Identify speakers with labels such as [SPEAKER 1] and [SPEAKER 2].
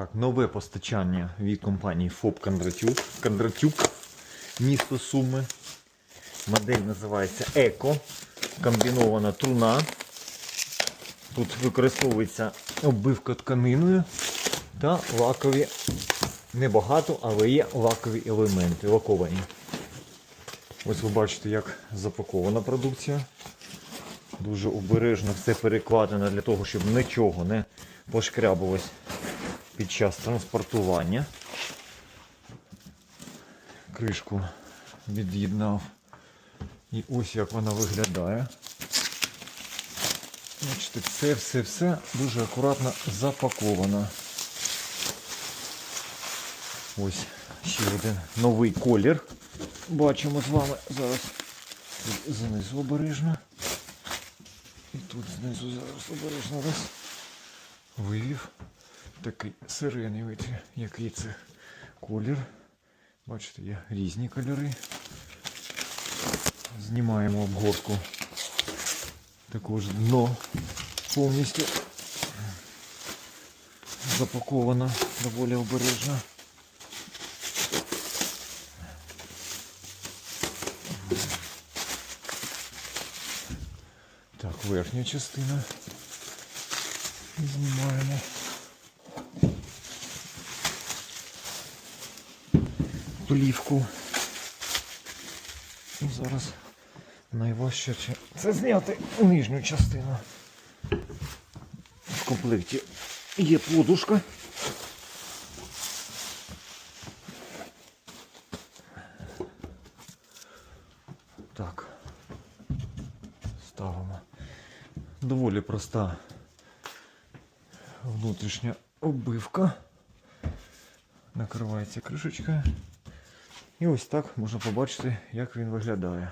[SPEAKER 1] Так, нове постачання від компанії ФОП Кондратюк. Кондратюк, місто Суми. Модель називається Еко. Комбінована труна. Тут використовується оббивка тканиною та лакові. Небагато, але є лакові елементи, лаковані. Ось ви бачите, як запакована продукція. Дуже обережно все перекладено для того, щоб нічого не пошкрябувалось під час транспортування. Кришку від'єднав. І ось як вона виглядає. Бачите, це все-все дуже акуратно запаковано. Ось ще один новий колір. Бачимо з вами зараз. Тут знизу обережно. І тут знизу зараз обережно раз. Вивів. Такий сиреневий, який це колір. Бачите, є різні кольори. Знімаємо обгортку. Також дно повністю запаковано доволі обережно. Так, верхня частина. Знімаємо. Плівку. І зараз найважче це зняти нижню частину. В комплекті є подушка. Так. Ставимо. Доволі проста внутрішня оббивка. Накривається кришечка. І ось так можна побачити, як він виглядає.